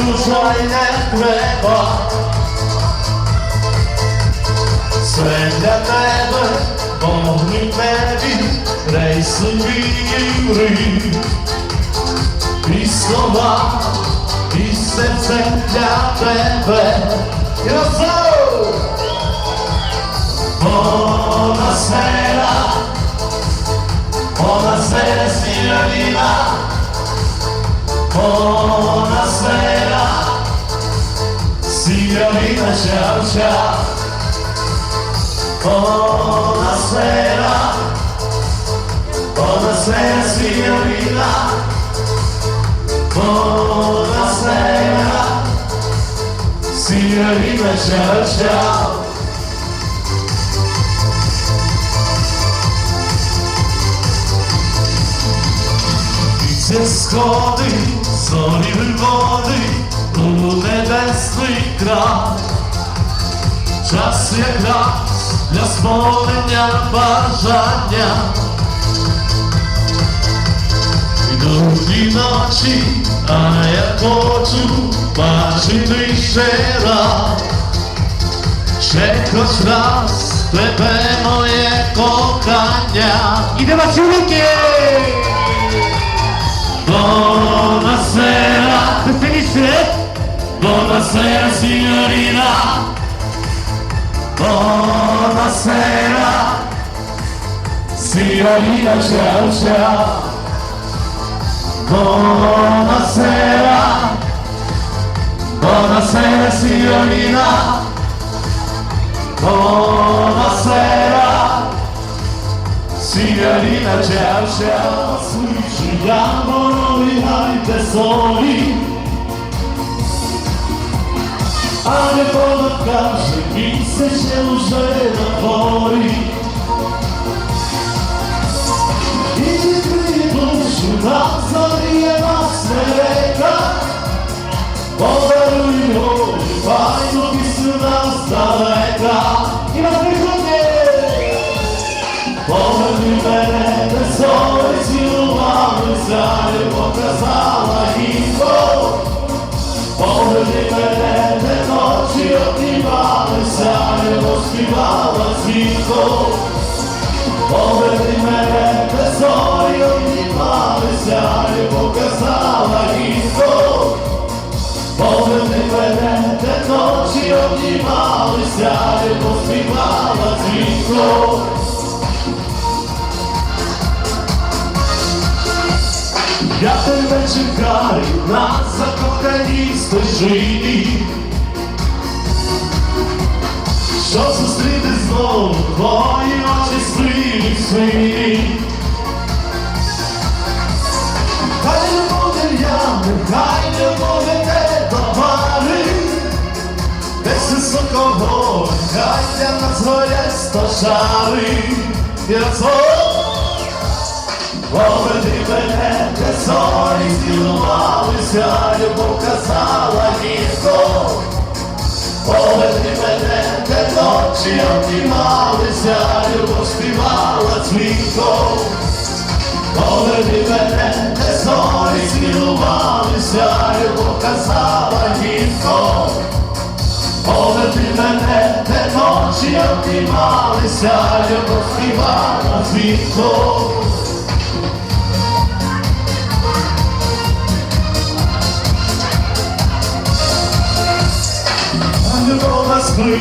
скучай не треба. Це для тебе вогні небі, рейсові ігри, і слова, і серце для тебе. І разом! Buonasera, buonasera signorina, buonasera, signorina ciao ciao, buonasera, buonasera signorina, buonasera, signorina ciao ciao. Це сходи, зорі води, у небесний край. Час якраз для сповнення бажання. І ночі, а я хочу бачити ще раз. Ще хоч раз тебе моє кохання. Ідемо чоловіки! Buonasera, Веселіше! Buonasera signorina. Buonasera, signorina ciao ciao. Buonasera, buonasera signorina. Buonasera, signorina ciao ciao. Sfuggivano ai tesori. Ale ponad każdy miejsce się używa woli I gdy duszy nas zabije własne ręka Podaruj woli, fajną pisy nas z daleka І вас приходить! Poверни мене, де совість цілувалися, і показала гінко. Поверни мене, розпівала дзвінко. Поверни мене, зорі обнімалися, і показала гінко. Поверни мене, де ночі обнімалися, і розпівала дзвінко. Я тебе чекаю на закоханій стежині, твої очі сиві свині. Хай не буде ями, хай не буде те товари, десь високого, хай для нас горять стожари. І разом Поверни мене, де зорі цілувалися, любов казала гірко. Поверни мене, де ночі обнімалися, любов співала дзвінко. коли мене, зорі цілувалися, любов казала гірко. Поверни мене, те ночі обіймалися, любов співала дзвінко.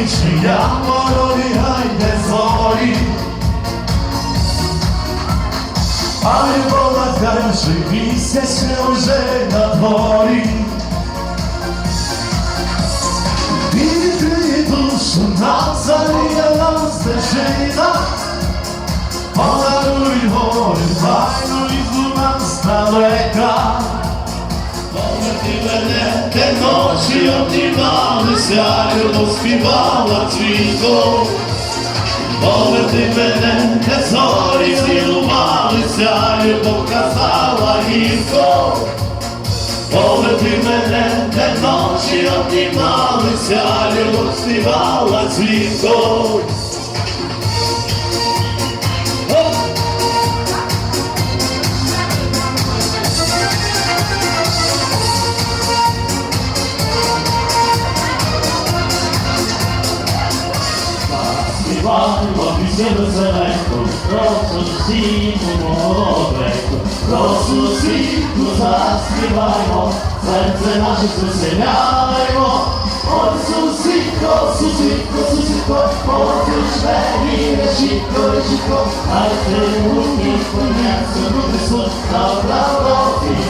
Скличе, я мороні гайде зорі. А любова каже, місяць ще вже на дворі. І відкриє душу, нам заріяла стежина. Подаруй горі, файну візу нам здалека. Поверни мене, де ночі обнімалися, любов співала цвітко. Поверти мене, де зорі цілувалися, любов казала гірко. Поверти мене, де ночі обнімалися, любов співала дзвінко. Сусідку молоденьку, про сусідку заспіваймо, серце наше звеселяймо. Ой, сусідко, сусідко, сусідко, позич мені решітко, решітко, а ти мені понесу, поняття суд, роки принесу, принесу. Ой,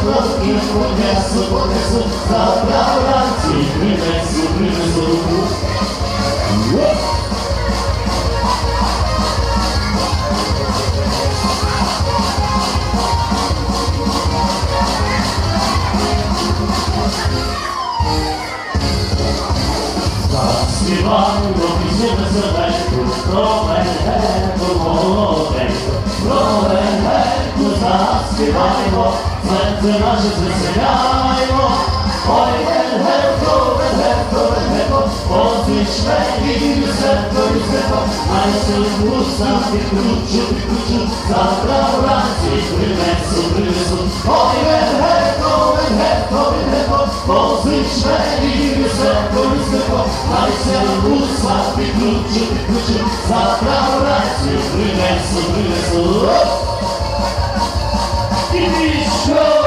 роки понесу, понесу, завтра вранці принесу, принесу. Whoa! Заспіваємо пісню веселеньку, про легенду молоденьку, про легенду заспіваємо, серце наше звеселяємо. Ой, легенко, позич мені люсенко, люсенко, а я силу сам підкручу, підкручу, завтра вранці принесу, принесу. Ой, легенко, легенко, позич мені люсенко, люсенко, а я силу сам підкручу, підкручу, завтра вранці принесу, принесу. І що?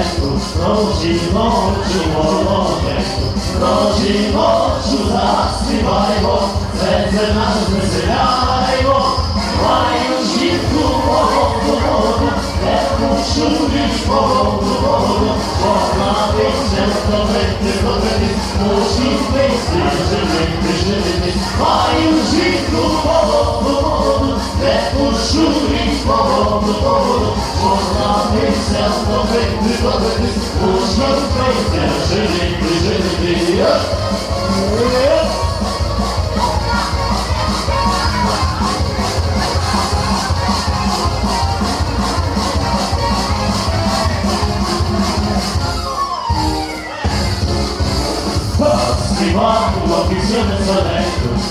Веселеньку, про жіночу прожимо про жіночу це нас веселяймо, маю жінку молоду, молоду, не пущу річ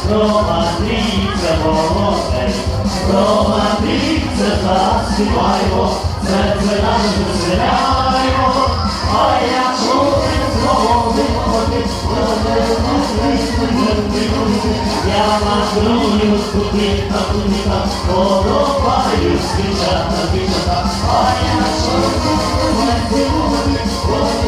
про Андрійця молоденьку, про Андрійця заспіваємо, серце наше веселяємо, а я чоловік молодий, молодий, я мандрую туди та туди та подобаюсь дівчата, дівчата, а я чоловік молодий, молодий,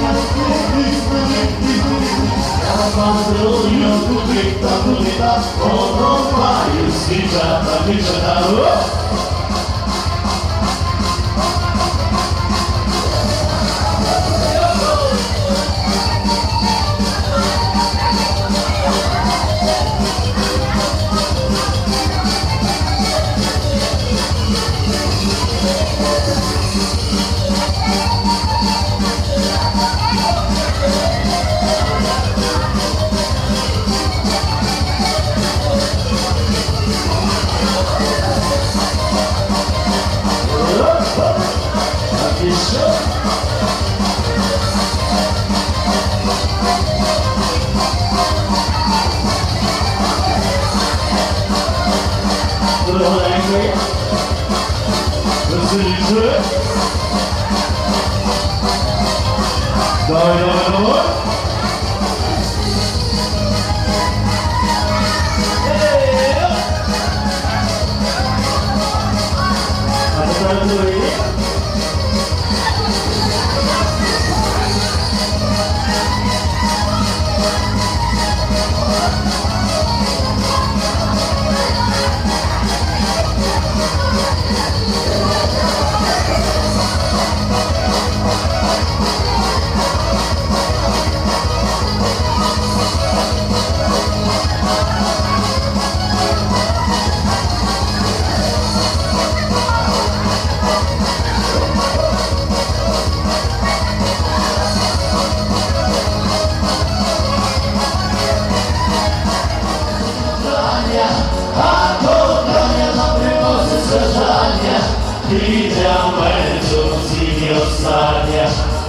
я мандрую туди та туди та подобаюсь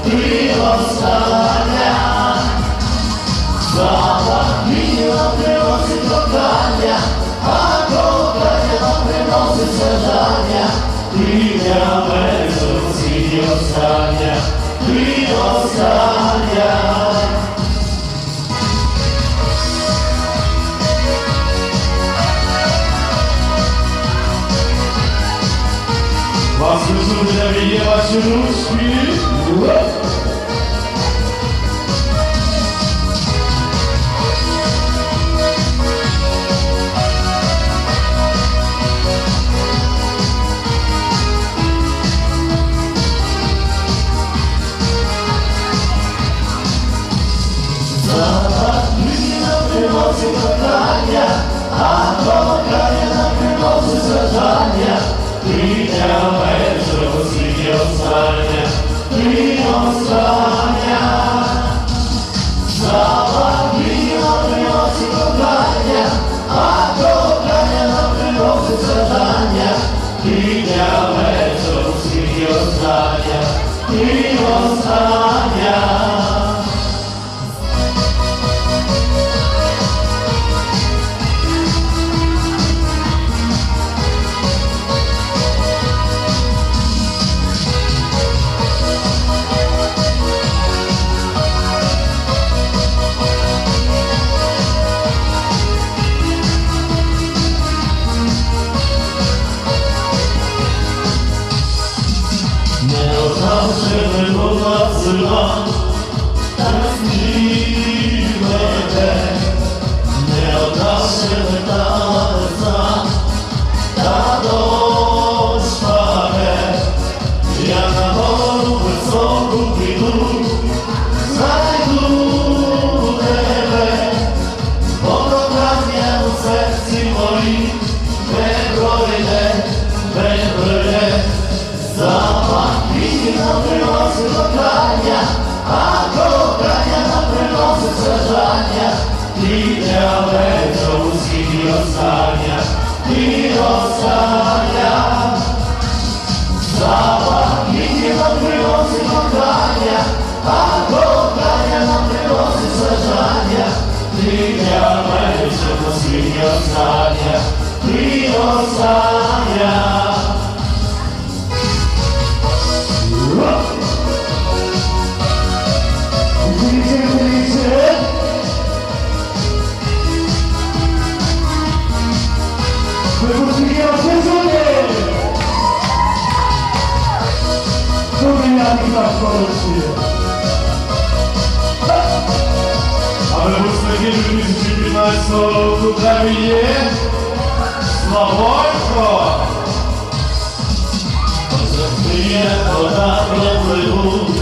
ти остання. Запах віна приносить кохання, а кохання приносить страждання. Ти остання, ти остання. Вас везуть для ваші ручки. Кохання, а кохання нам приносить страждання. Ти для мене ти остання. Запах віна приносить кохання, а кохання нам приносить страждання. Ти для мене зовсім остання, ти. Віна року там є Славойко. Завжди вода пропливуть,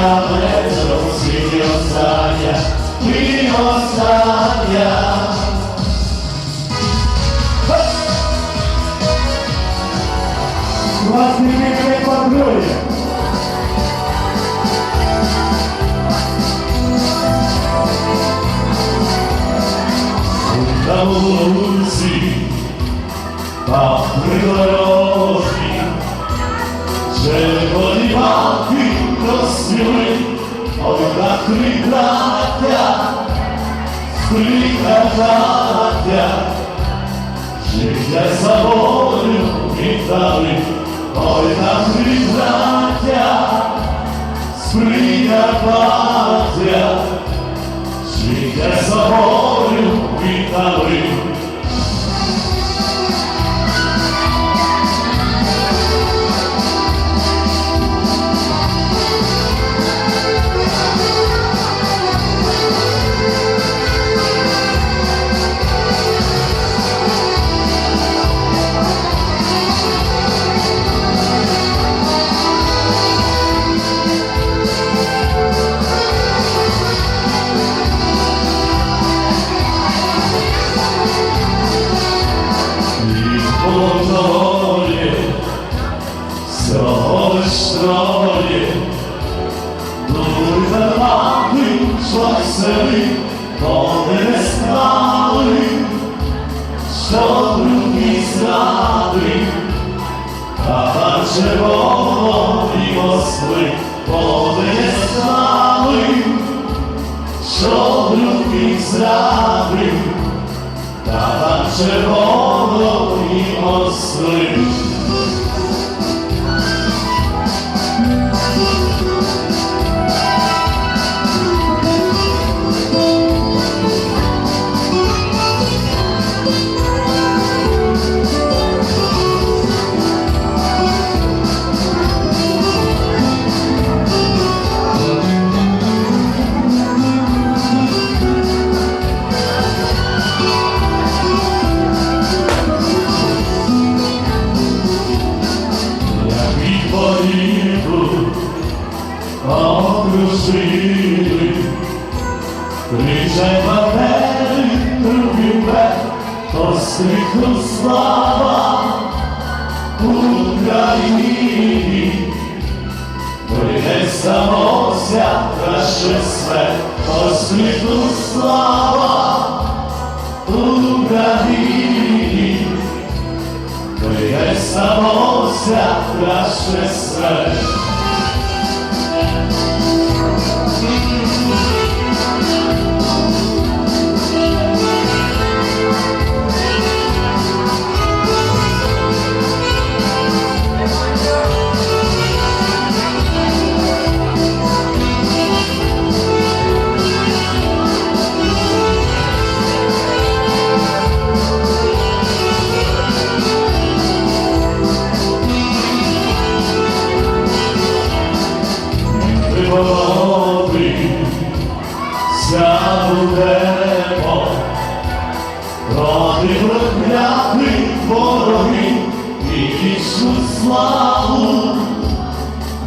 Ти для мене зовсім остання. Вас не виклик патрулі. На вулиці, та пригорожі, червоні маки розсіли, ой, на крикаття, крикаття, життя собою віддали, ой, на крикаття, Прикарпаття, життя собою віддали. червоні мосли повне слави, що любі зради, та вам червоні мосли.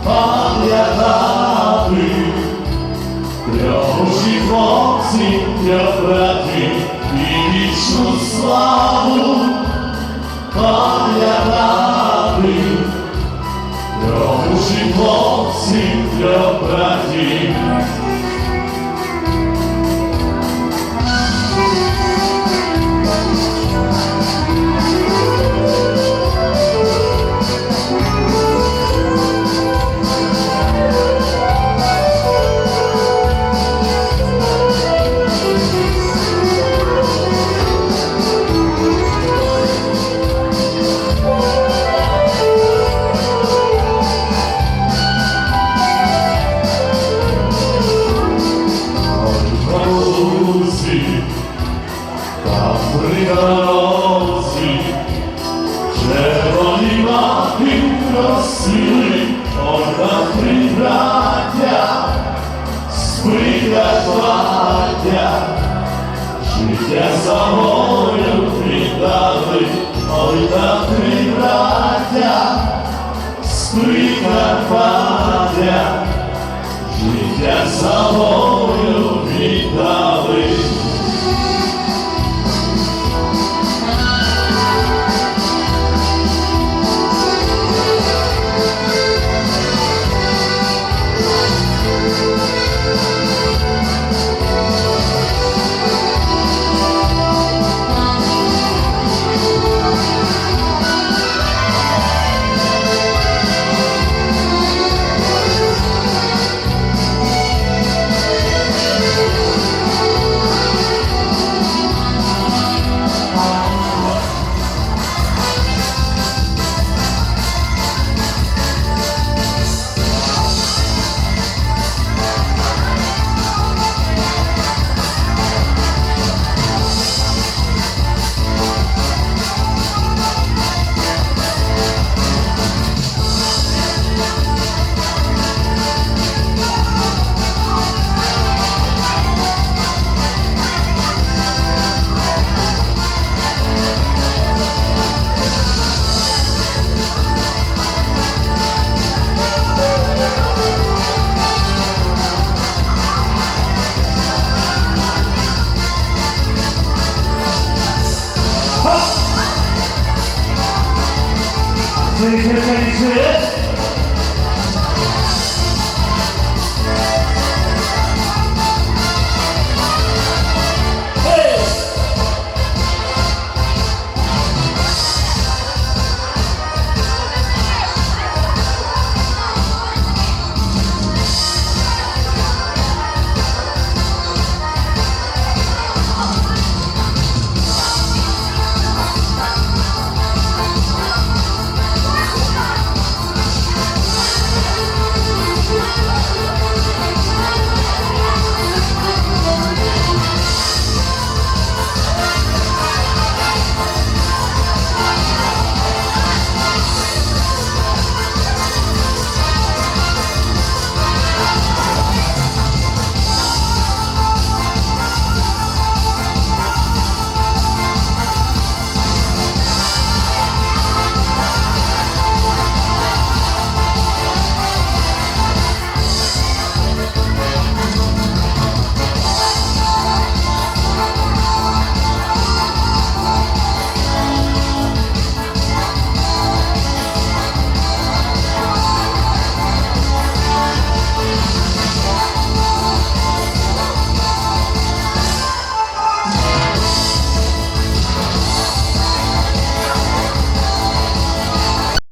пам'ятати для мужі хлопців, для братів і вічну славу пам'ятати для мужі хлопців, для братів.